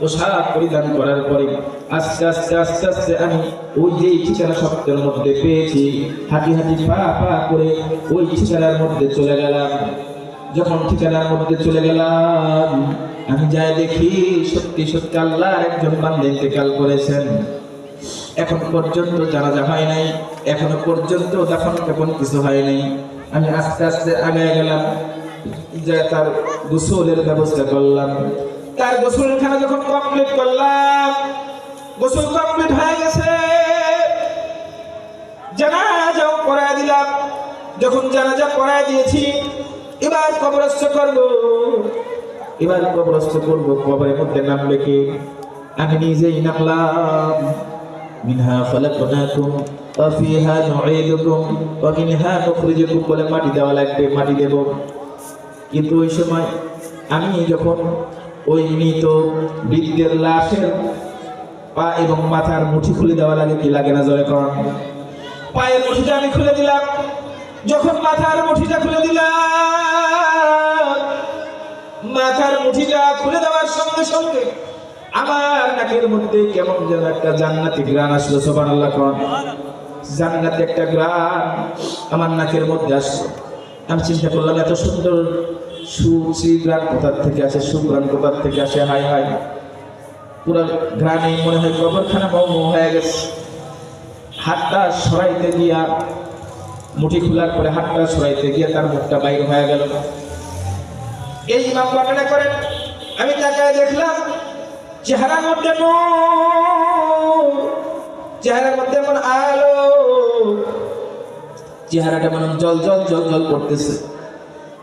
পোশাক পরিধান করার পরে আস্তে আস্তে আস্তে আস্তে আমি ওই যে ঠিকানা শব্দের মধ্যে পেয়েছি, হাঁটি হাঁটি, পা পা করে ওই ঠিকানার মধ্যে চলে গেলাম। যখন ঠিকানার মধ্যে চলে গেলাম, আমি যাই দেখি সত্যি সত্যি আল্লাহ একজন বান্দা ইন্তেকাল করেছেন। এখন পর্যন্ত জানাজা হয় নাই, এখনও পর্যন্ত দাফন কাপন কিছু হয় নাই। আমি আস্তে আস্তে আগায় গেলাম যে তার গোসলের ব্যবস্থা করলাম। তার গোসলখানা যখন কমপ্লিট করলাম, গোসল কমপ্লিট হয়ে গেছে। জানাজাও পড়ায় দিলাম। যখন জানাজা পড়ায় দিয়েছি, এবার কবরস্থ করব। এবার কবরস্থ করব। কবরের মধ্যে নাম কি? আমি নিজেই নামলাম। মিনহা খলাকনাকুম, ওয়া ফিহা নুঈদুকুম, ওয়া মিনহা নুখরিজুকুম বলে মাটি দেওয়া লাগবে, মাটি দেব। কিন্তু ওই সময় আমি যখন ওই মৃত বৃদ্ধের লাশের পা এবং মাথার মুঠি খুলে দেওয়া লাগে কি লাগে না জোরে কর পায়ের মুঠিটা আমি খুলে দিলাম। যখন মাথার মুঠিটা খুলে দিলাম, মাথার মুঠিটা খুলে দেওয়ার সঙ্গে সঙ্গে আমার নাকের মধ্যে কেমন যেন একটা জান্নাতি গ্রান আসলো সোবান আল্লাহ কন। জান্নাতি একটা গ্রান আমার নাকের মধ্যে আসলো। আমি চিন্তা করলাম, এত সুন্দর সুশ্রী গ্রান কোথার থেকে আসে সুগ্রান কোথার থেকে আসে? হাই হাই পুরো গ্রানে মনে হয় কবরখানা মম হয়ে গেছে। হাতটা সরাইতে গিয়া, মুঠি খোলার পরে হাতটা সরাইতে গিয়া তার মুখটা বাইর হয়ে গেল। এই ইমাম বর্ণনা করেন, আমি তাকায় দেখলাম, চেহারার মধ্যে চেহারার মধ্যে এমন আলো। চেহারাটা মনে জল জল জল জল করতেছে।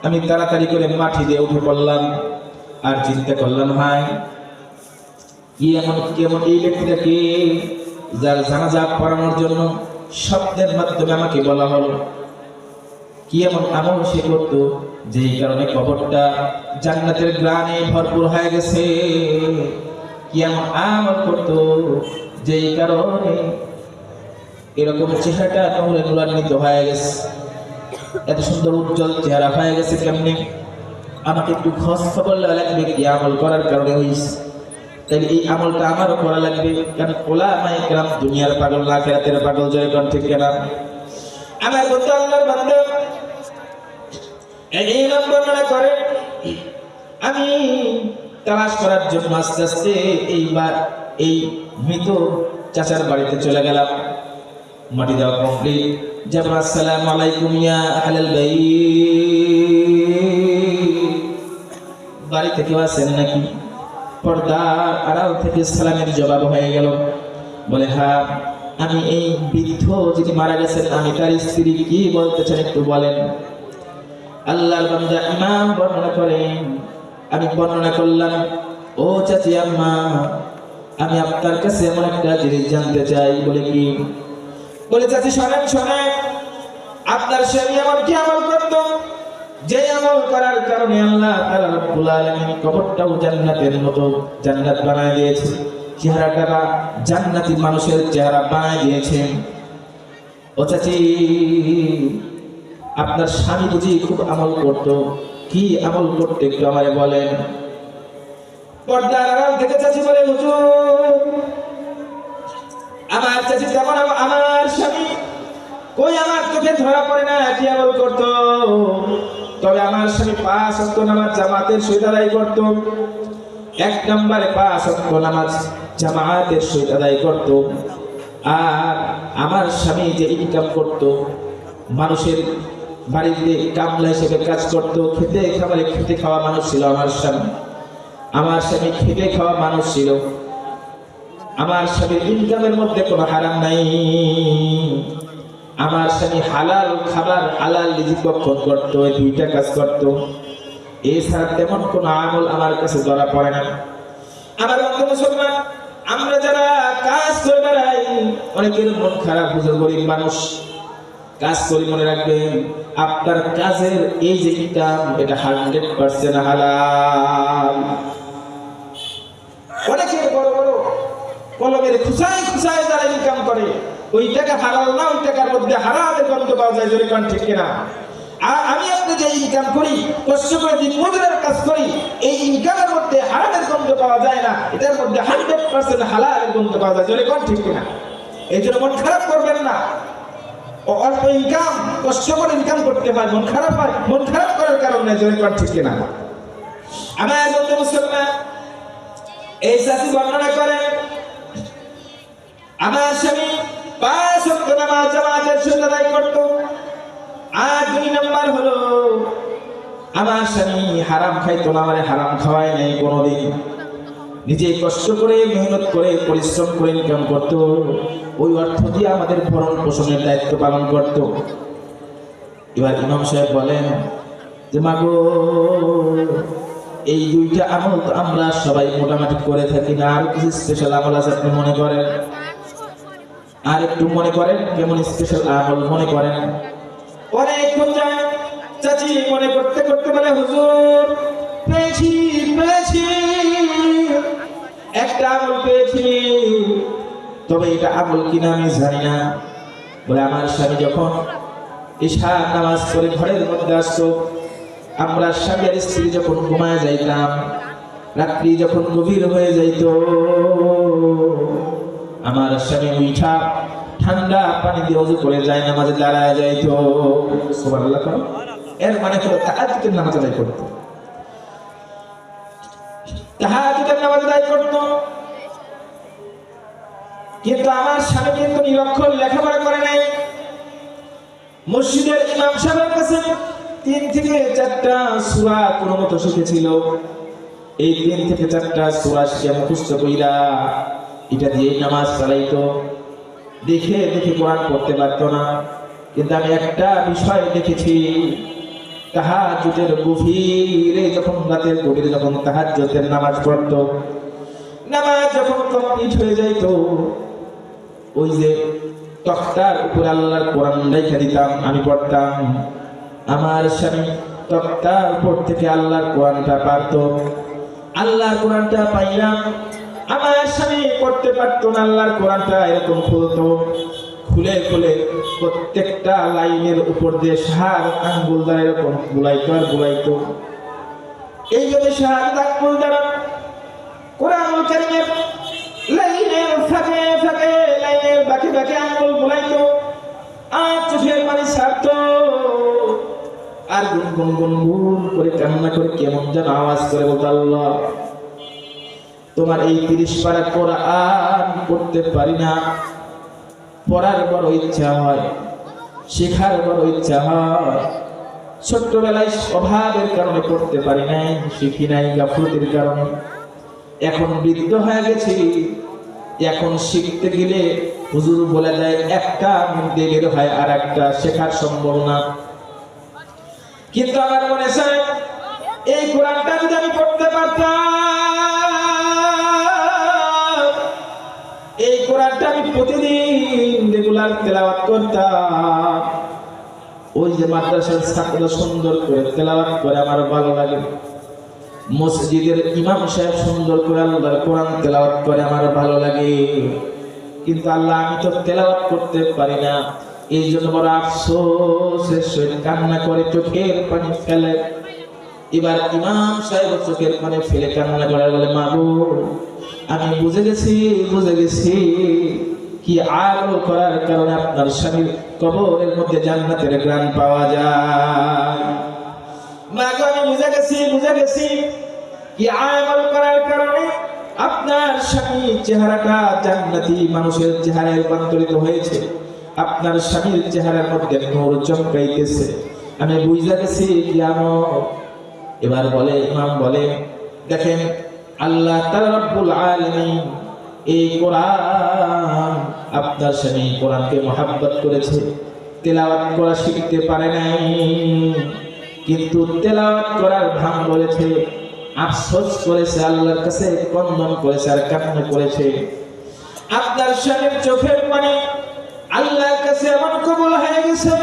আমি তাড়াতাড়ি করে মাটি দিয়ে উঠে পড়লাম, আর চিন্তা করলাম, হাই, কি এমন, কেমন এই ব্যক্তিটা কে যার জানাজা পড়ানোর জন্য শব্দের মাধ্যমে আমাকে বলা হলো? কি এমন আমল সে করতো, যেই কারণে কবরটা জান্নাতের গ্রানে ভরপুর হয়ে গেছে? কি এমন আমল করতো, যেই কারণে এরকম চেহারাটা নূরান্বিত হয়ে গেছে? এত সুন্দর উজ্জ্বল চেহারা হয়ে গেছে কেমনি? আমাকে একটু খোঁজ খবর লাগবে কি আমল করার কারণে হয়েছে তাহলে এই আমলটা আমারও করা লাগবে কারণ ওলা আমায় কেরাম দুনিয়ার পাগল না কেরাতের পাগল জয় কর ঠিক কেনা আমার বন্ধু, আল্লাহর বান্দা করে, আমি তালাশ করার জন্য আস্তে আস্তে এইবার এই মৃত চাচার বাড়িতে চলে গেলাম। মাটি দেওয়া কমপ্লিট যেমন, আসসালামু আলাইকুম ইয়া আহলাল বাইত। বাড়িতে কেউ আছেন নাকি? পর্দার আড়াল থেকে সালামের জবাব হয়ে গেল। বলে হ্যাঁ আমি এই বৃদ্ধ যিনি মারা গেছেন, আমি তার স্ত্রী কি বলতে বলতেছেন একটু বলেন? আল্লাহর বান্দা ইমাম বর্ণনা করেন, আমি বর্ণনা করলাম, ও চাচি আম্মা, আমি আপনার কাছে এমন একটা জিনিস জানতে চাই। বলে কি? বলে চাচি, শোনেন শোনেন। আপনার স্বামী এমন কি আমল করত? যে আমল করার কারণে আল্লাহ তাআলা রব্বুল আলামিন কবরটাও জান্নাতের মতো জান্নাত বানায় দিয়েছে। চেহারাটা জান্নাতি মানুষের চেহারা বানায় দিয়েছেন ও চাচি, আপনার স্বামী বুঝি খুব আমল করত? কি আমল করতে একটু আমায় বলেন। পর্দার আড়াল থেকে চাচি বলে হুজুর আমার চাচি যেমন আম- আমার স্বামী। কই আমার? চোখে ধরা পড়ে না, কি আমল করত? তবে আমার স্বামী পাঁচ অক্ট নামাজ জামাতের আদায় করত। এক নম্বরে পাঁচ অক্ট নামাজ জামাতের আদায় করত। আর আমার স্বামী যে ইনকাম করত, মানুষের বাড়িতে কামলা হিসেবে কাজ করত, খেতে খাবারে খেতে খাওয়া মানুষ ছিল আমার স্বামী। আমার স্বামী খেতে খাওয়া মানুষ ছিল। আমার স্বামীর ইনকামের মধ্যে কোনো হারাম নাই। আমার স্বামী হালাল খাবার, হালাল রিজিক করতো দুইটা কাজ করতো। এছাড়া তেমন কোনো আমল আমার কাছে ধরা পড়ে না। আমার বন্ধু মুসলমান, আমরা যারা কাজ করে বেড়াই, অনেকের মন খারাপ বুঝে গরিব মানুষ। কাজ করি মনে রাখবেন, আপনার কাজের এই যে ইনকাম এটা হান্ড্রেড পার্সেন্ট হালাল অনেকের বড় বড় কলমের খুশায় খুশায় যারা ইনকাম করে, ওই টাকা হালাল না, ওই টাকার মধ্যে হারামের গন্ধ পাওয়া যায় যদি ঠিক কিনা? আর আমি মধ্যে যে ইনকাম করি কষ্ট করে দিন মজুরের কাজ করি, এই ইনকামের মধ্যে হারামের গন্ধ পাওয়া যায় না, এটার মধ্যে হান্ড্রেড পার্সেন্ট হালালের গন্ধ পাওয়া যায় কোন ঠিক কিনা? এই জন্য মন খারাপ করবেন না। অল্প ইনকাম কষ্ট করে ইনকাম করতে হয়, মন খারাপ হয়, মন খারাপ করার কারণে কোন ঠিক কিনা? আমার বন্ধু মুসলমান, এই সাথী বর্ণনা করেন আমার স্বামী পাঁচ আর দুই নাম্বার হলো, আমার স্বামী হারাম না হারাম খাওয়ায় নাই নিজে কষ্ট করে, মেহনত করে, পরিশ্রম করে ইনকাম করত। ওই অর্থ দিয়ে আমাদের ভরণ পোষণের দায়িত্ব পালন করত। এবার ইমাম সাহেব বলেন যে মাগো এই দুইটা আমল তো আমরা সবাই মোটামুটি করে থাকি না। আর কিছু স্পেশাল আমল আছে আপনি মনে করেন? আর একটু মনে করেন, কেমন স্পেশাল আমল মনে করেন? অনেকক্ষণ চাচি, মনে করতে করতে বলে, হুজুর, পেয়েছি পেয়েছি। একটা আমল পেয়েছি। তবে এটা আমল কিনা আমি জানি না। বলে আমার স্বামী যখন ঈশা নামাজ করে ঘরের মধ্যে আসতো, আমরা স্বামী আর স্ত্রী যখন ঘুমায় যাইতাম, রাত্রি যখন গভীর হয়ে যাইত আমার স্বামী উঠা ঠান্ডা পানি দিয়ে অজু করে যায়, নামাজে দাঁড়ায় যাইতো সুবহানাল্লাহ করো। এর মানে হলো তাহাজ্জুদের তাহাজ্জুদের কিন্তু আমার স্বামী কিন্তু নিরক্ষর লেখাপড়া করে নাই। মসজিদের ইমাম সাহেবের কাছে তিন থেকে চারটা সূরা কোনো মতো শিখেছিল। এই তিন থেকে চারটা সূরা সে মুখস্থ কইরা এটা দিয়ে নামাজ চালাইতো দেখে দেখে কোরআন পড়তে পারতো না। কিন্তু আমি একটা বিষয় দেখেছি, তাহাজ্জুদের গভীরে যখন রাতের গভীরে যখন তাহাজ্জুদের নামাজ পড়তো, নামাজ যখন কমপ্লিট হয়ে যাইতো, ওই যে তক্তার উপরে আল্লাহর কোরআন রেখে দিতাম, আমি পড়তাম। আমার স্বামী তক্তার উপর থেকে আল্লাহর কোরআনটা পারত। আল্লাহর কোরআনটা পাইলাম আমার স্বামী পড়তে পারতো না, আল্লাহর কোরআনটা এরকম খুলতো। খুলে খুলে প্রত্যেকটা লাইনের উপর দিয়ে সার, আঙ্গুল দ্বারা এরকম বুলাইতো আর বুলাইতো। এইভাবে সার আঙ্গুল দ্বারা কোরআন কারিমের লাইনের ফাঁকে ফাঁকে, লাইনের বাকি বাকি আঙ্গুল বুলাইতো। আর চোখের পানি ছাড়তো। আর গুন গুন গুন গুন করে কান্না করে কেমন যেন আওয়াজ করে বলতো, আল্লাহ। তোমার এই তিরিশ পারা কোরআন পড়তে পারি না। পড়ার বড় ইচ্ছা হয়, শেখার বড় ইচ্ছা হয়। ছোট্টবেলায় অভাবের কারণে পড়তে পারি নাই, শিখি নাই গাফলতির কারণে। এখন বৃদ্ধ হয়ে গেছি, এখন শিখতে গেলে হুজুর বলে দেয় একটা মধ্যে বের হয় আর একটা শেখার সম্ভব না। কিন্তু আমার মনে চায় এই কোরআনটা যদি আমি পড়তে পারতাম প্রতিদিন রেগুলার তেলাওয়াত করতাম। ওই যে মাদ্রাসার ছাত্র সুন্দর করে তেলাওয়াত করে, আমার ভালো লাগে। মসজিদের ইমাম সাহেব সুন্দর করে আল্লাহর কোরআন তেলাওয়াত করে, আমার ভালো লাগে। কিন্তু আল্লাহ, আমি তো তেলাওয়াত করতে পারি না। এই জন্য বড় আফসোসের সহিত কান্না করে চোখের পানি ফেলে। এবার ইমাম সাহেব চোখের পানি ফেলে কান্না করে, বলে, মাগো, আমি বুঝে গেছি বুঝে গেছি। কি আমল করার কারণে আপনার স্বামীর কবরের মধ্যে জান্নাতের গ্রান পাওয়া যায়? আমি বুঝে গেছি বুঝে গেছি। কি আমল করার কারণে আপনার স্বামী চেহারাটা জান্নাতি মানুষের চেহারায় রূপান্তরিত হয়েছে। আপনার স্বামীর চেহারার মধ্যে নূর চমকাইতেছে। আমি বুঝে গেছি, কি এবার বলে, ইমাম বলে, দেখেন, আল্লাহ তাআলা রব্বুল আলামিন এই কোরআন আপনার স্বামী কোরআনকে মহাব্বত করেছে, তেলাওয়াত করা শিখতে পারে নাই, কিন্তু তেলাওয়াত করার ভান বলেছে আফসোস করেছে, আল্লাহর কাছে কন্দন করেছে আর কান্না করেছে। আপনার স্বামীর চোখের পানি আল্লাহর কাছে এমন কবুল হয়ে গেছে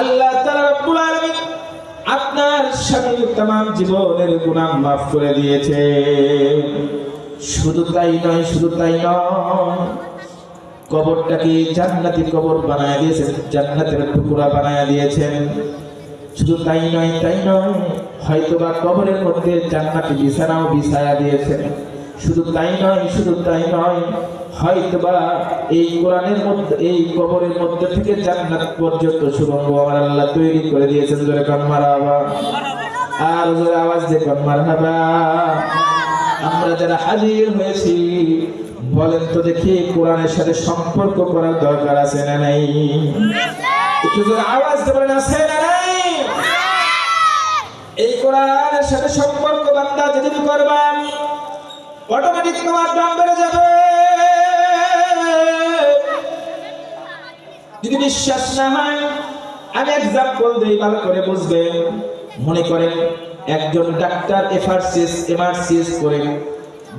আল্লাহ আপনার স্বামী তাম জীবনের গুণাম মাফ করে দিয়েছে। শুধু তাই নয়, শুধু তাই নয় কবরটাকে জান্নাতি কবর বানায় দিয়েছেন? জান্নাতের টুকুরা বানায় দিয়েছেন। শুধু তাই নয় তাই নয়, হয়তোবা কবরের মধ্যে জান্নাতি বিছানাও বিছায়া দিয়েছেন। শুধু তাই নয়, শুধু তাই নয়, হয়তোবা এই কোরআনের মধ্যে, এই কবরের মধ্যে থেকে জান্নাত পর্যন্ত সুরঙ্গ আমার আল্লাহ তৈরি করে দিয়েছেন। জোরে কান মারাবা আর জোরে আওয়াজ দিয়ে কান মারহাবা। আমরা যারা হাজির হয়েছি, বলেন তো দেখি কোরআনের সাথে সম্পর্ক করার দরকার আছে না নাই? একটু জোরে আওয়াজ দিয়ে বলেন, আছে না নাই? এই কোরআনের সাথে সম্পর্ক বান্দা যদি করবা অটোমেটিক তোমার দাম বেড়ে যাবে। যদি বিশ্বাস না হয়, আমি এক্সাম্পল দিই ভালো করে বুঝবেন মনে করেন একজন ডাক্তার এফআরসিএস, এমআরসিএস করে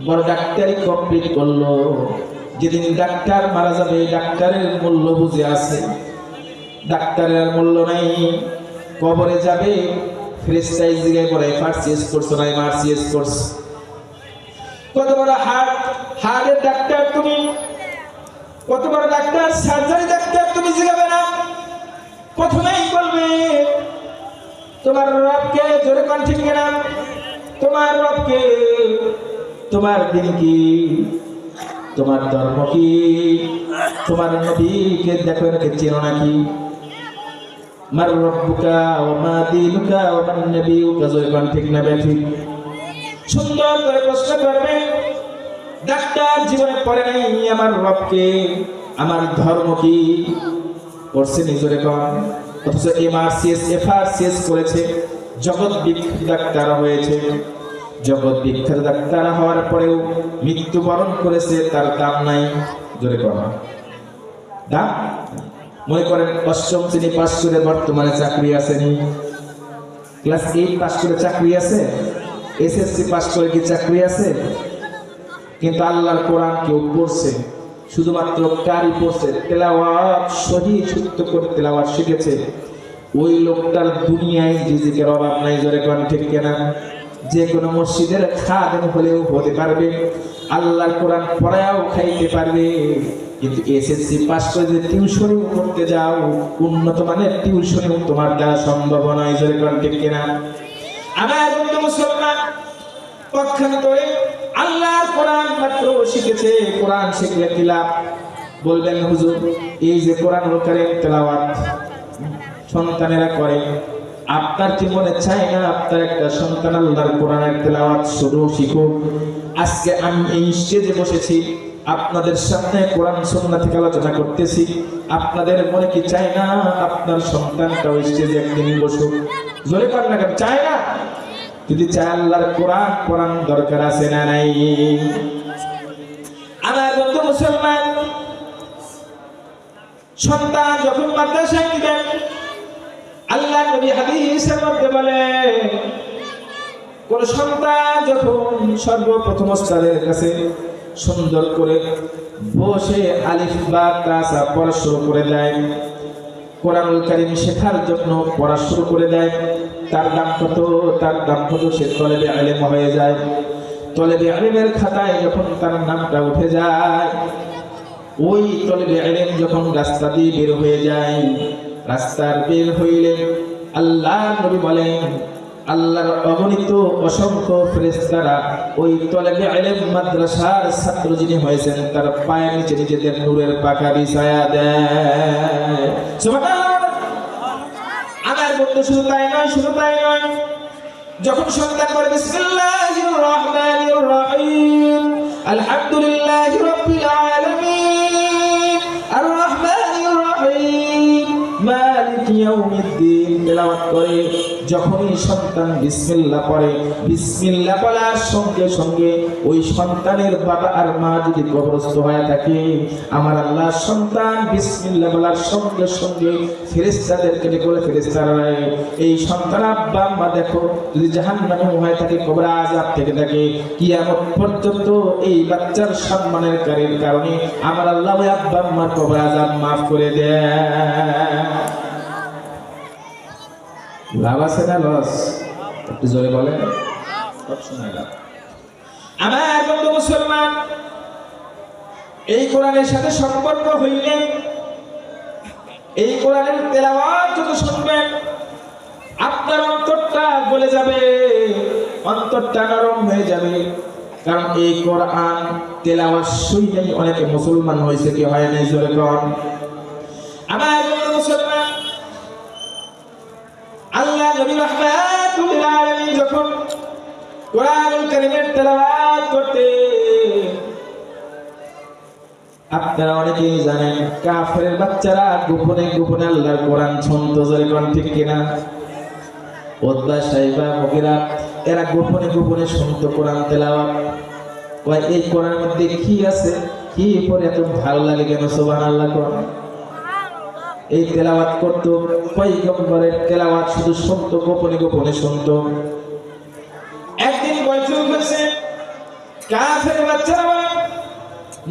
বড় ডাক্তারি কমপ্লিট করল। যেদিন ডাক্তার মারা যাবে, ডাক্তারের মূল্য বুঝে আছে ডাক্তারের মূল্য নাই। কবরে যাবে ফ্রেস্টাইজ জিগায় পড়ে এফআরসিএস করছ না, এমআরসিএস করছ। কত বড় হার্ট? হার্টের ডাক্তার তুমি? কত বড় ডাক্তার? সার্জারি ডাক্তার তুমি জিগাবে না? প্রথমেই বলবে, তোমার রবকে জোরে কোন ঠিক না। তোমার রবকে, তোমার দিন কি? তোমার ধর্ম কি? তোমার নবীকে দেখো এটাকে চেনো নাকি? মার রব্বুকা ওয়া মা দীনুকা ওয়া মান নবিয়ুকা জোরে ঠিক না ব্যাঠিক সুন্দর করে প্রশ্ন করবে, ডাক্তার জীবনে পড়ে নাই আমার রবকে, আমার ধর্ম কি? পড়ছে নিজরে কম অথচ এমআরসিএস এফআরসিএস করেছে, জগৎ বিখ্যাত ডাক্তার হয়েছে। জগৎ বিখ্যাত ডাক্তার হওয়ার পরেও মৃত্যুবরণ করেছে, তার দাম নাই। জোরে কম দাম? মনে করেন অষ্টম শ্রেণি পাশ বর্তমানে চাকরি আসেনি। ক্লাস এইট করে চাকরি আছে? এসএসসি পাস করে কি চাকরি আছে? কিন্তু আল্লাহর কোরআন কেউ পড়ছে। শুধুমাত্র কারি পড়ছে। তেলাওয়াত সহি সত্য করে তেলাওয়াত শিখেছে। ওই লোকটার দুনিয়ায় রিজিকের অভাব নাই, জোরে কোন ঠিক কেনা? যে কোনো মসজিদের খাদেম হলেও হতে পারবে। আল্লাহর কোরআন পড়ায়ও খাইতে পারবে। কিন্তু এসএসসি পাস করে যদি টিউশনিও করতে যাও, উন্নত মানের টিউশনেও তোমার দ্বারা সম্ভব নয়, জোরে কোন ঠিক কেনা? আমার মুসলমান কোরআন মাত্র শিখেছে, কোরআন শিখলে বলবেন হুজুর, এই যে কোরআন কারিম তেলাওয়াত, সন্তানেরা করে, আপনার কি মনে চায় না আপনার একটা সন্তান আল্লাহর কোরআনের তেলাওয়াত শুরু শিখুক? আজকে আমি এই স্টেজে বসেছি, আপনাদের সামনে কোরআন সুন্নাহ থেকে আলোচনা করতেছি, আপনাদের মনে কি চায় না আপনার সন্তানটা ওই স্টেজে একদিন বসুক? জোরে পার না কেন? চায় না? যদি চায় আল্লাহর কোরআন কোরআন দরকার আছে না নাই? আমার বন্ধু মুসলমান, সন্তান যখন মাদ্রাসায় দিবেন, আল্লাহ নবী হাদিসের মধ্যে বলে কোন সন্তান যখন সর্বপ্রথম স্থানের কাছে সুন্দর করে বসে আলিফ বা তাসা পড়া শুরু করে দেয়, কোরআনুল কারিম শেখার জন্য পড়া শুরু করে দেয় তার দাম কত? তার দাম কত সে তলেবে আলেম হয়ে যায়। তলেবে আলেমের খাতায় যখন তার নামটা উঠে যায়, ওই তলেবে আলেম যখন রাস্তা দিয়ে বের হয়ে যায়, রাস্তার বের হইলে আল্লাহ নবী বলেন, আল্লাহর অগণিত অসংখ্য ফেরেশতারা ওই তলেবে আলেম মাদ্রাসার ছাত্র যিনি হয়েছেন, তার পায়ের নিচে নিজেদের নূরের পাখা বিছায়া দেয়। সুবহানাল্লাহ বলতে শুধু তাই নয়, শুধু তাই নয়, যখন সন্তান করে বিসমিল্লাহির রহমানির রহিম, আলহামদুলিল্লাহি রাব্বিল আলামিন আর রহমানির রহিম, মালিক ইয়াউমিদ্দিন, তেলাওয়াত করে। যখনই সন্তান বিসমিল্লাহ পড়ে, বিসমিল্লাহ বলার সঙ্গে সঙ্গে ওই সন্তানের বাবা আর মা যদি কবরস্থ হয়ে থাকে, আমার আল্লাহ সন্তান বিসমিল্লাহ বলার সঙ্গে সঙ্গে ফেরেশতাদেরকে ডেকে বলে ফেরেশতারা এই সন্তান আব্বা আম্মা দেখো, যদি জাহান্নামে হয়ে থাকে, কবর আযাব থেকে থাকে কি কিয়ামত পর্যন্ত এই বাচ্চার সম্মানের কারণে, আমার আল্লাহ আব্বা আম্মার কবর আযাব মাফ করে দেয়। লাভ আছে না লস? একটু জোরে বলে বন্ধু মুসলমান, এই কোরআনের সাথে সম্পর্ক হইলে, এই কোরআনের তেলাওয়াত যত শুনবেন, আপনার অন্তরটা বলে যাবে, অন্তরটা নরম হয়ে যাবে। কারণ এই কোরআন তেলাওয়াত শুনেই অনেকে মুসলমান হয়েছে, কি হয় নাই? জোরে কন। আমার বন্ধু মুসলমান আল্লাহ আপনারা অনেকেই জানেন কাফের বাচ্চারা গোপনে গোপনে আল্লাহর কোরআন কোন ঠিক কিনা? মগিরা এরা গোপনে গোপনে শুনতো কোরআন তেলাওয়াত। এই কোরআনের মধ্যে কি আছে? কি পরে এত ভালো লাগে কেন? সুবহানাল্লাহ কোরআন। এই তেলাওয়াত করতো, পয়গম্বরের তেলাওয়াত শুধু শুনতো, গোপনে গোপনে শুনত। একদিন বৈঠক হয়েছে, কাফের বাচ্চারা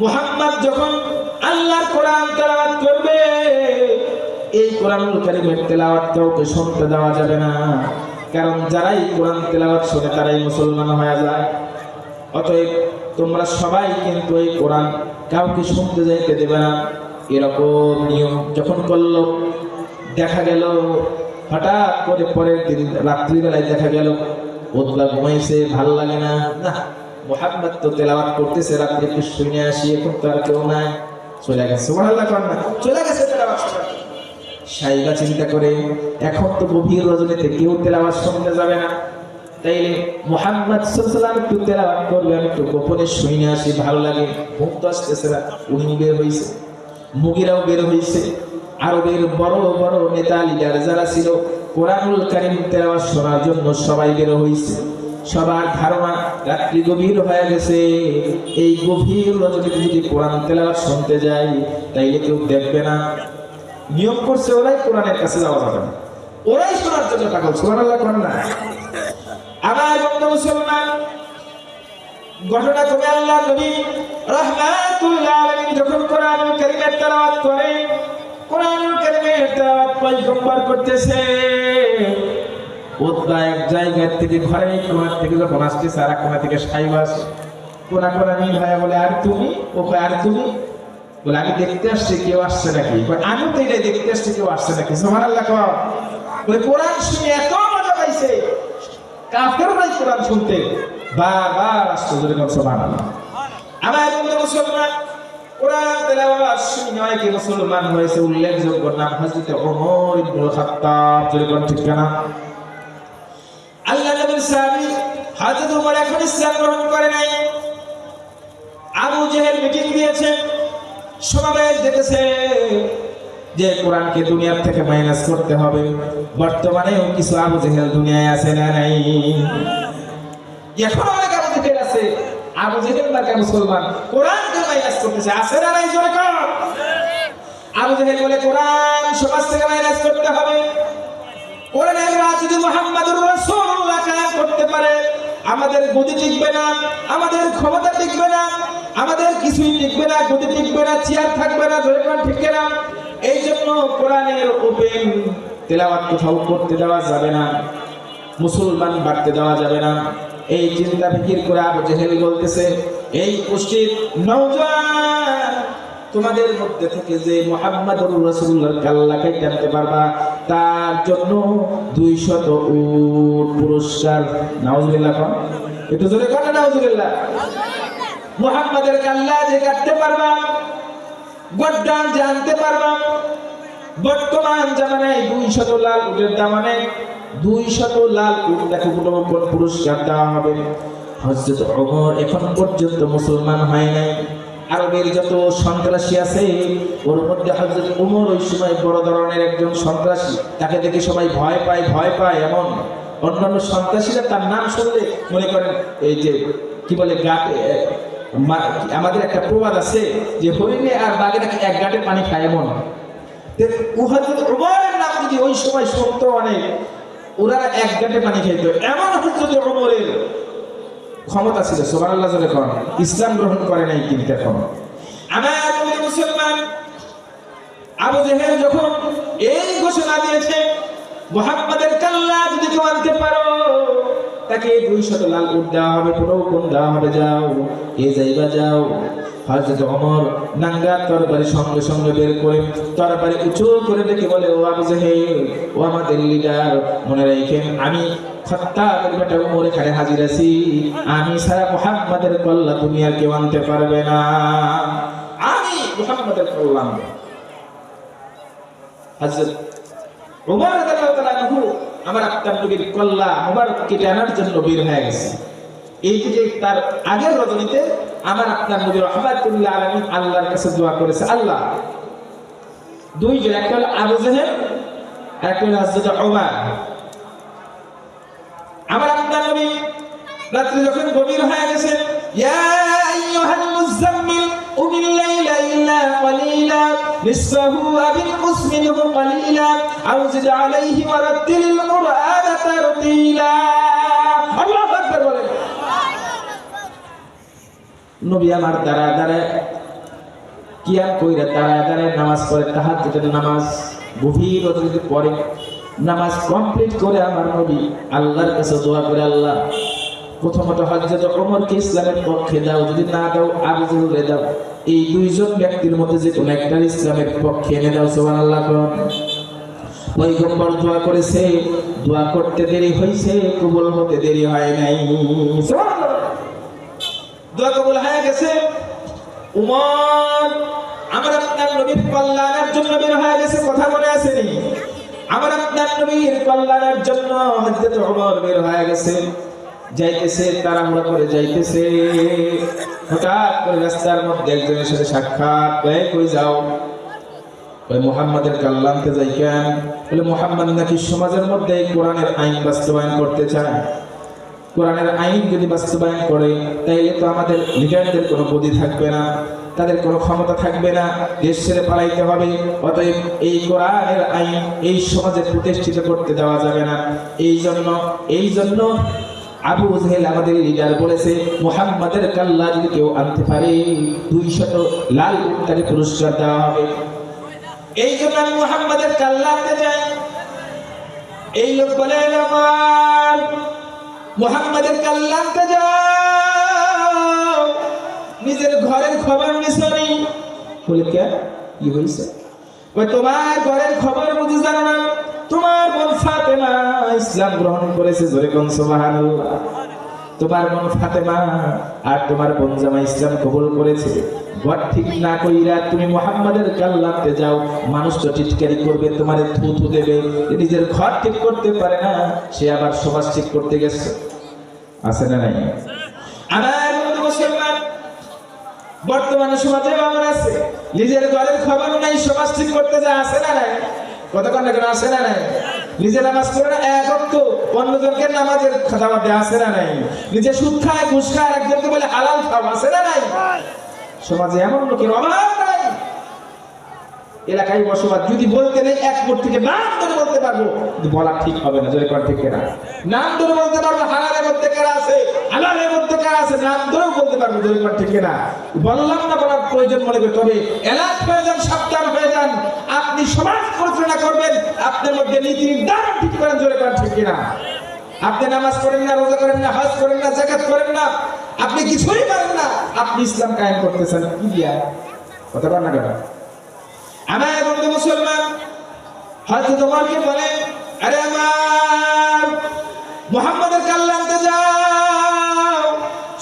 মুহাম্মদ যখন আল্লাহর কোরআন তেলাওয়াত করবে, এই কোরআনুল কারীমের তেলাওয়াত কাউকে শুনতে দেওয়া যাবে না। কারণ যারাই কোরআন তেলাওয়াত শুনে, তারাই মুসলমান হয়ে যায়। অতএব তোমরা সবাই কিন্তু এই কোরআন কাউকে শুনতে যাইতে দেবে না। এরকম নিয়ম যখন করল, দেখা গেল হঠাৎ করে পরের দিন রাত্রিবেলায় দেখা গেল, ওতলা ঘুমাইছে, ভালো লাগে না। না, মোহাম্মদ তো তেলাওয়াত করতেছে, রাত্রে একটু শুনে আসি, এখন তো আর কেউ নাই। চলে গেছে, সুবহানাল্লাহ কর না। চলে গেছে তেলাওয়াত। শোনা। চিন্তা করে, এখন তো গভীর রজনীতে কেউ তেলাওয়াত শুনতে যাবে না। তাইলে মোহাম্মদ সাল্লাম একটু তেলাওয়াত করবে, আমি একটু গোপনে শুনে আসি, ভালো লাগে। ঘুম তো আসতেছে না উনি বের হয়েছে মুগিরাও বের হয়েছে আরবের বড় বড় নেতা লিডার যারা ছিল, কোরআনুল কারিম তেলাওয়াত শোনার জন্য সবাই বের হয়েছে সবার ধারণা রাত্রি গভীর হয়ে গেছে। এই গভীর রজনীতে যদি কোরআন তেলাওয়াত শুনতে যাই, তাইলে কেউ দেখবে না। নিয়ম করছে ওরাই কোরআনের কাছে যাওয়া যাবে না। ওরাই শোনার জন্য পাগল। সুবহানাল্লাহ করেন না আমার বন্ধু মুসলমান ঘটনা তুমি আল্লাহ নবী রহমাতুল্লাহ আলাইহি যখন কোরআনুল কারীমের তেলাওয়াত করে, কোরআনুল কারীমের তেলাওয়াত পয়গম্বর করতেছে। উতবা এক জায়গা থেকে ঘরে কোণা থেকে যখন আসতেছে আর এক কোণা থেকে সাইবা আসে কোনা কোনা মিল হয় বলে, আর তুমি? ও আর তুমি? বলে, আমি দেখতে আসছি, কেউ আসছে নাকি? আমি তো এটাই দেখতে আসছি, কেউ আসছে নাকি? সুবহানাল্লাহ কও। বলে, কোরআন শুনে এত মজা পাইছে। কাফের নাই কোরআন শুনতে। বারবার আসছে যদি মুসলমান হয়েছে, উল্লেখযোগ্য নাম হযরত ওমর ইবনে খাত্তাব যদি কোন ঠিক আল্লাহ এখন গ্রহণ করে নাই। আবু মিটিং যে কোরআনকে দুনিয়ার থেকে মাইনাস করতে হবে। বর্তমানেও কিছু আবু জেহেল দুনিয়ায় আছে না নাই? এখন অনেক আবু জেহেল আছে। আবু জেহেল না কেন মুসলমান কোরআনকে মাইনাস করতেছে। আছে না নাই জোরে কর? আবু জেহেল বলে, কোরআন সমাজ থেকে মাইনাস করতে হবে। কোরআনের রাজ যদি মুহাম্মাদুর রাসূলুল্লাহ কায়েম করতে পারে, আমাদের গতি টিকবে না, আমাদের ক্ষমতা টিকবে না, আমাদের কিছুই টিকবে না গতি টিকবে না, চেয়ার থাকবে না ধরে কোন টিকবে না এই জন্য কোরআনের ওপেন তেলাওয়াত কোথাও করতে দেওয়া যাবে না, মুসলমান বাড়তে দেওয়া যাবে না। এই চিন্তা ফিকির করে আবু জেহেল বলতেছে, এই পুষ্টির নওজোয়ান তোমাদের মধ্যে থেকে যে মোহাম্মদুর রাসূলুল্লাহর কাল্লাকে জানতে পারবা, তার জন্য দুইশত উট পুরস্কার। নাউজুবিল্লাহ কোন। একটু জোরে কোন নাউজুবিল্লাহ। মোহাম্মদের কাল্লা যে কাটতে পারবা, গড্ডান জানতে পারবা, বর্তমান জামানায় দুইশত লাল উটের দাম অনেক। পুরস্কার দেওয়া হবে। এখন পর্যন্ত মুসলমান হয় নাই। যত সন্ত্রাসী আছে ওই সময় বড় ধরনের একজন সন্ত্রাসী। তাকে দেখে সবাই ভয় পায় ভয় পায় এমন। অন্যান্য সন্ত্রাসীরা তার নাম শুনলে মনে করেন, এই যে, কি বলে, গাটে আমাদের একটা প্রবাদ আছে যে হরিণে আর বাঘে নাকি এক গাটে পানি খায় এমন। যদি ওই সময় শুনতো অনেক ওরা এক গাটে পানি খাইত। এমন হজরত উমরের ক্ষমতা ছিল সোমান আল্লাহ কন। ইসলাম গ্রহণ করে নাই কিন্তু এখন। আমার মুসলমান আবু জেহেল যখন এই ঘোষণা দিয়েছে, মোহাম্মদের কাল্লা যদি কেউ আনতে পারো তাকে দুই শত লাল উট দেওয়া হবে পুরো কোন দেওয়া হবে যাও এ যাইবা যাও হযরত ওমর নাঙ্গা তরবারি সঙ্গে সঙ্গে বের করে তরবারি উঁচু করে ডেকে বলে, ও আবু জাহেল, ও আমাদের লিডার মনে রাখেন আমি খত্তাবের বেটা উমর এখানে হাজির আছি। আমি সারা মুহাম্মাদের কল্লা তুমি আর কেউ আনতে পারবে না। আমি মুহাম্মাদের কল্লা আনব। হযরত উমর আমার আপনার নবীর কল্লা মুবারক কেটে আনার জন্য বের হয়ে গেছে। এই যে তার আগের রজনীতে আমার আপনার নবী রহমাতুল্লাহ আলামিন আল্লাহর কাছে দোয়া করেছে, আল্লাহ। আবু হযরত ওমর আমার আপনার নবী যখন গভীর হয়ে গেছে, ইয়া আইয়ুহাল মুযাম্মিল উমিল নিসফাহু আও বিনকুস মিনহু ক্বালিলা আও জিদ আলাইহি ওয়া রাত্তিলিল কুরআনা তারতিলা আল্লাহু আকবার বলেন নবী আমার দ্বারা দ্বারা কিয়াম কইরা দাঁড়ায় দাঁড়ায় নামাজ পড়ে তাহাজ্জুদের নামাজ গভীর রজনীতে পড়ে। নামাজ কমপ্লিট করে আমার নবী আল্লাহর কাছে দোয়া করে আল্লাহ প্রথমত হযরত ওমরকে ইসলামের পক্ষে দাও, যদি না দাও আবু জুহরে দাও। এই দুইজন ব্যক্তির মধ্যে যে কোনো একটা ইসলামের পক্ষে এনে দাও, সুবহানাল্লাহ, কোন। পয়গম্বর দোয়া করেছে, দোয়া করতে দেরি হয়েছে, কবুল হতে দেরি হয় নাই। দোয়া কবুল হয়ে গেছে। উমর, আমার আপনার নবীর কল্যাণের জন্য বের হয়ে গেছে, কথা মনে আসেনি আমার আপনার নবীর কল্যাণের জন্য হযরত ওমর বের হয়ে গেছে। যাইতেছে, তাড়াহুড়া করে যাইতেছে। হঠাৎ করে রাস্তার মধ্যে একজনের সাথে সাক্ষাৎ কয়ে কই যাও? ওই মোহাম্মদের কাল্লামকে যাই কেন? বলে, মোহাম্মদ নাকি সমাজের মধ্যে কোরআনের আইন বাস্তবায়ন করতে চায়? কোরআনের আইন যদি বাস্তবায়ন করে, তাইলে তো আমাদের লিডারদের কোনো বুদ্ধি থাকবে না, তাদের কোনো ক্ষমতা থাকবে না, দেশ ছেড়ে পালাইতে হবে। অতএব এই কোরআনের আইন এই সমাজে প্রতিষ্ঠিত করতে দেওয়া যাবে না। এই জন্য এই জন্য আবু জেহেল আমাদের লিডার বলেছে, মুহাম্মাদের কাল্লা যদি কেউ আনতে পারে, দুই শত লাল উট তাকে পুরস্কার দেওয়া হবে। এই জন্য আমি মুহাম্মাদের কাল্লা আনতে চাই। এই লোক বলে, আমার মোহাম্মদের কাল্লামকে যাও। নিজের ঘরের খবর নিছনি বলে, কে? কি হয়েছে তোমার ঘরের খবর বুঝি জানো না। তোমার বোন ফাতেমা ইসলাম গ্রহণ করেছে জোরে কোন তোমার বোন ফাতেমা আর তোমার বোন জামা ইসলাম কবুল করেছে। ঠিক না কইরা তুমি মোহাম্মদের কাল্লাতে যাও, মানুষ তো টিটকারি করবে, তোমার দেবে। নিজের ঘর ঠিক করতে পারে না, সে আবার সমাজ ঠিক করতে গেছে। আছে না নাই? বর্তমানে সমাজে আমার আছে। নিজের ঘরের খবর নাই, সমাজ ঠিক করতে যা, আছে না নাই? কতক্ষণ আছে না নাই? নিজে নামাজ পড়ে না, এক অক্ত অন্যজনকে নামাজের খাতামা দেওয়া আছে না নাই? নিজে সুদ খায়, ঘুষ খায় একজনকে বলে হালাল খাও, আছে না নাই? সমাজে এমন লোকের অভাব নাই। এলাকায় বসবাস, যদি বলতে নেই, এক ফুট থেকে নাম ধরে বলতে পারব বলা ঠিক হবে না নাম ধরে বলতে পারব হালালের মধ্যে কারা আছে? হালালের মধ্যে আছে? নাম ধরেও বলতে পারব যদি ঠিক কেনা? বললাম না বলার প্রয়োজন মনে করি, তবে এলাক হয়ে যান, সাবধান হয়ে যান। আপনি সমাজ পরিচালনা করবেন, আপনার মধ্যে নীতি নির্ধারণ ঠিক করেন, জোরে করেন ঠিক কিনা? আপনি নামাজ করেন না, রোজা করেন না, হজ করেন না জাকাত করেন না, আপনি কিছুই করেন না, আপনি ইসলাম কায়েম করতেছেন, কি দিয়া? কথা বল না কেন? আমার বন্ধু মুসলমান, হয়তো তোমাকে বলে, আরে আমার, মোহাম্মদের কাল্লানতে যাও।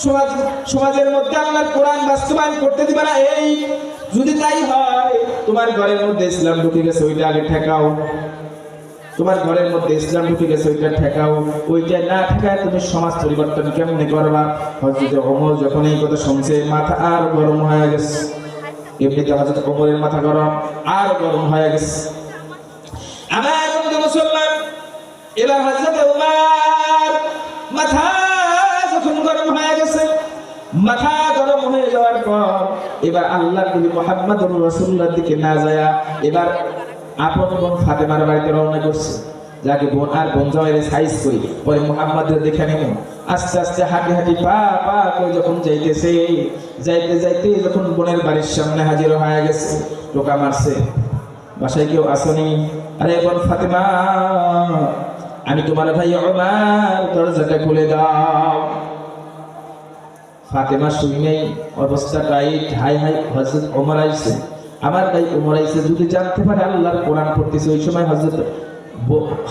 সমাজ সমাজের মধ্যে আল্লাহর কোরআন বাস্তবায়ন করতে দিবে না, এই যদি তাই হয়, তোমার ঘরের মধ্যে ইসলাম ঢুকে গেছে, ওইটা আগে ঠেকাও। তোমার ঘরের মধ্যে ইসলাম ঢুকে গেছে, ওইটা ঠেকাও। ওইটা না ঠেকায় তুমি সমাজ পরিবর্তন কেমনে করবা? হজরত ওমর যখন এই কথা শুনছে, মাথা আর গরম হয়ে গেছে। এমনিতে হজরত অমরের মাথা গরম, আর গরম হয়ে গেছে। আমার মুসলমান, এবার হজরত ওমর মাথা মাথা গরম হয়ে যাওয়ার পর এবার আল্লাহ নবী মুহাম্মদুর রাসূলুল্লাহর দিকে না যায় এবার আপন বোন ফাতেমার বাড়িতে রওনা করছে। যাকে বোন আর বোন জয়ের সাইজ করি। পরে মুহাম্মদের দেখে নেব আস্তে আস্তে হাঁটি হাঁটি পা পা করে যখন যাইতেছে, যাইতে যাইতে যখন বোনের বাড়ির সামনে হাজির হয়ে গেছে, টোকা মারছে। বাসায় কেউ আসনি আরে বোন ফাতেমা, আমি তোমার ভাই আমার দরজাটা খুলে দাও। ফাতেমা শুই অবস্থা টাইট হাই হাই হজরত ওমর আইসে আমার তাই ওমর আইসে যদি জানতে পারে, আল্লাহর কোরআন পড়তেছে, ওই সময় হজরত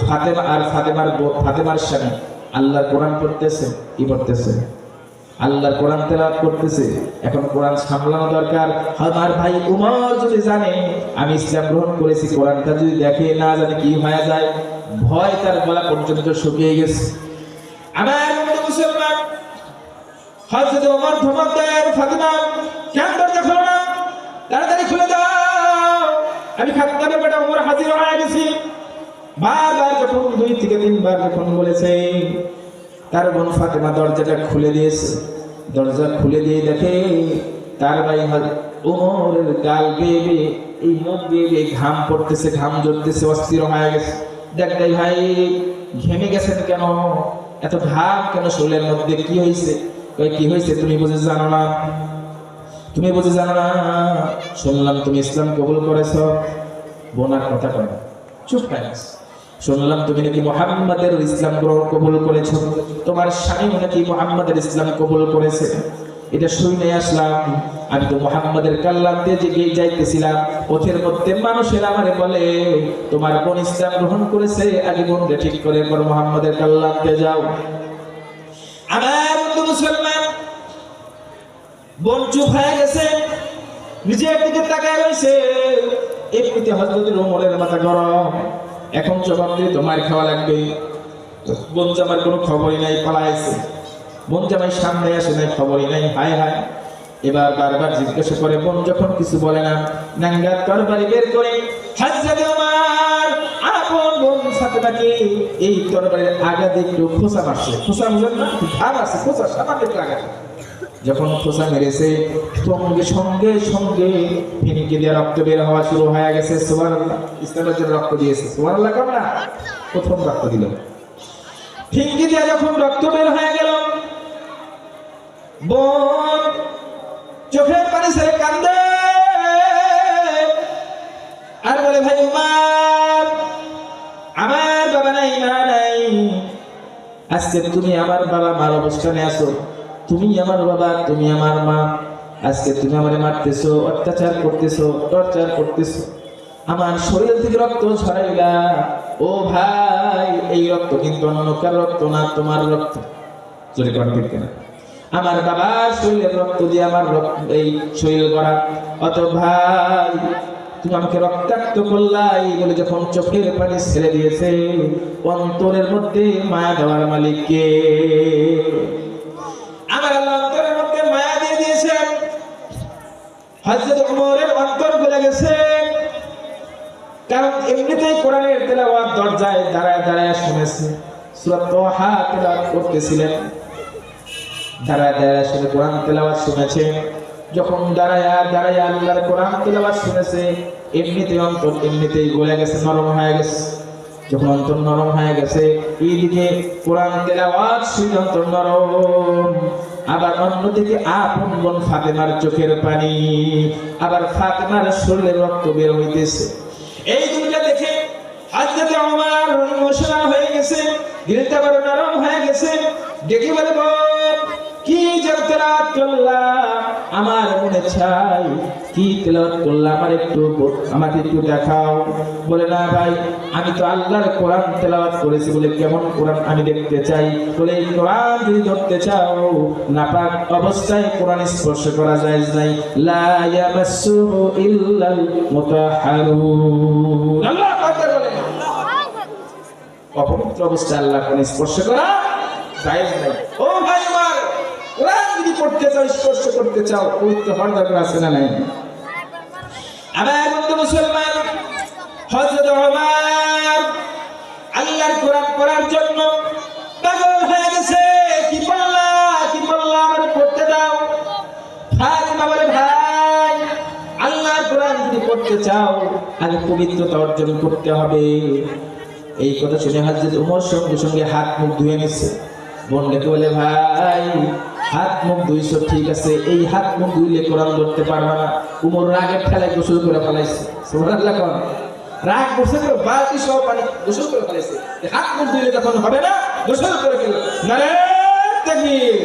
ফাতেমা আর ফাতেমার ফাতেমার স্বামী আল্লাহর কোরআন পড়তেছে কি পড়তেছে। আল্লাহর কোরআন তেলাওয়াত করতেছে। এখন কোরআন সামলানো দরকার। আমার ভাই উমর যদি জানে, আমি ইসলাম গ্রহণ করেছি, কোরআনটা যদি দেখে, না জানে কি হয়ে যায়, ভয় তার গলা পর্যন্ত শুকিয়ে গেছে। আমার মুসলমান হযরত ওমর ধমক দেয় ফাতিমা কেন দরজা খোলো না? তাড়াতাড়ি খুলে দাও। আমি খাত্তাবের বেটা ওমর হাজির হয়ে গেছি। বারবার যখন দুই থেকে তিনবার যখন বলেছে, তার বোন ফাতেমা দরজাটা খুলে দিয়েছে। দরজা খুলে দিয়ে দেখে তার ভাই ওমরের গাল বেয়ে বেয়ে, এই মুখ বেয়ে ঘাম পড়তেছে, ঘাম জড়তেছে অস্থির হয়ে গেছে। দেখ ভাই, ঘেমে গেছেন কেন? এত ঘাম কেন শরীরের মধ্যে? কি হয়েছে? কি হয়েছে? তুমি বুঝে জানো না। তুমি বুঝে জানো না? শুনলাম তুমি ইসলাম কবুল করেছ। বোনার কথা কয় চুপ খাই শুনলাম তুমি নাকি মোহাম্মদের ইসলাম গ্রহণ কবুল করেছ। তোমার স্বামী নাকি মোহাম্মদের ইসলাম কবুল করেছে? এটা শুনে আসলাম। আমি তো মোহাম্মদের কাল্লাতে যে গিয়ে যাইতেছিলাম। পথের মধ্যে মানুষের আমারে বলে, তোমার বোন ইসলাম গ্রহণ করেছে? আগে বোনকে ঠিক করে পর মোহাম্মদের কাল্লাতে যাও। আমার বন্ধু মুসলমান বোন চুপ হয়ে গেছে, নিজের দিকে তাকায় রয়েছে। এমনিতে হজরত ওমরের মাথা গরম। এখন জবাব দিয়ে তোমার খাওয়া লাগবে। বোন জামার কোনো খবরই নাই, পালাইছে। বোন জামাই সামনে আসে নাই, খবরই নাই, হায় হায়। এবার বারবার জিজ্ঞাসা করে, বোন যখন কিছু বলে না নাঙ্গার তরবারি বের করে এই তরবারির আগাতে একটু খোসা মারছে। খোসা বুঝেন না ভাব আছে খোসা সামান্য একটু আগাতে যখন খোসা মেরেছে, সঙ্গে সঙ্গে সঙ্গে ফিনিকে দিয়ে রক্ত বের হওয়া শুরু হয়ে গেছে। সোয়ার ইসলামের জন্য রক্ত দিয়েছে। সোয়ার আল্লাহ কেমন প্রথম রক্ত দিল। ফিনকি দিয়ে যখন রক্ত বের হয়ে গেল, বোন আজকে তুমি আমার বাবা মার অবস্থানে আছো। তুমি আমার বাবা, তুমি আমার মা। আজকে তুমি আমারে মারতেছো, অত্যাচার করতেছো, টর্চার করতেছো। আমার শরীর থেকে রক্ত ছড়াইলা। ও ভাই, এই রক্ত কিন্তু অন্য কার রক্ত না, তোমার রক্ত। যদি করতে কেনা? আমার বাবার শরীরের রক্ত দিয়ে আমার রক্ত, এই শরীর করা অত ভাই তুমি আমাকে রক্তাক্ত করলাই বলে যখন চোখের পানি ছেড়ে দিয়েছে, অন্তরের মধ্যে মায়া দেওয়ার মালিককে। আমার অন্তরের মধ্যে মায়া দিয়ে অন্তর কারণ এমনিতেই দরজায় দাঁড়ায় দাঁড়ায় শুনেছে। করতেছিলেন। দাঁড়ায় দাঁড়ায় শুনে কোরআন তেলাওয়াত শুনেছে। যখন দাঁড়ায় দাঁড়ায় আল্লাহর কোরআন তেলাওয়াত শুনেছে, এমনিতেই অন্তর এমনিতেই গলে গেছে, নরম হয়ে গেছে। যখন অন্তর নরম হয়ে গেছে, এইদিকে কোরআন তেলাওয়াত শুনে অন্তর নরম। আবার অন্যদিকে আপন বোন ফাতেমার চোখের পানি, আবার ফাতেমার শরীরে রক্ত বের হইতেছে। এই দুইটা দেখে হাজরতে আমার ইমোশনাল হয়ে গেছে দিলটা বড় নরম হয়ে গেছে ডেকে বলে বোন কি যেন তেলাওয়াত আমার মনে চাই, কি তেলাওয়াত করলাম? আমার একটু আমাকে একটু দেখাও। বলে, না ভাই, আমি তো আল্লাহর কোরআন তেলাওয়াত করেছি বলে কেমন কোরআন আমি দেখতে চাই? বলে, এই কোরআন যদি ধরতে চাও, নাপাক অবস্থায় কোরআন স্পর্শ করা যায় নাই। লা ইয়ামাসসুহু ইল্লাল মুতাহহারুন আল্লাহ অপবিত্র অবস্থায় আল্লাহ কোন স্পর্শ করা যায় নাই। ও পড়তে চাও, স্পর্শ করতে চাও পবিত্র হওয়ার দরকার আছে না নাই? আমার বন্ধু মুসলমান ওমর, আল্লাহর কোরআন পড়ার জন্য পাগল হয়ে গেছে। কি বললা কি বললা, আমার পড়তে দাও। ভাই, আল্লাহর কোরআন যদি পড়তে চাও পবিত্রতা অর্জন করতে হবে। এই কথা শুনে হাজরত উমর সঙ্গে সঙ্গে হাত মুখ ধুয়ে নিচ্ছে বোন ডেকে বলে, ভাই হাত, মুখ ধুইছো ঠিক আছে। এই হাত, মুখ ধুইলে কোরআন ধরতে পারবা না। উমর রাগের ঠেলায় গোসল করে ফেলাইছে। সুবহানাল্লাহ কোন। রাগ গোসল করে, বালতি সহ পানি গোসল করে ফেলাইছে। হাত, মুখ ধুইলে তখন হবে না, গোসল করে ফেলল নারে তাকবীর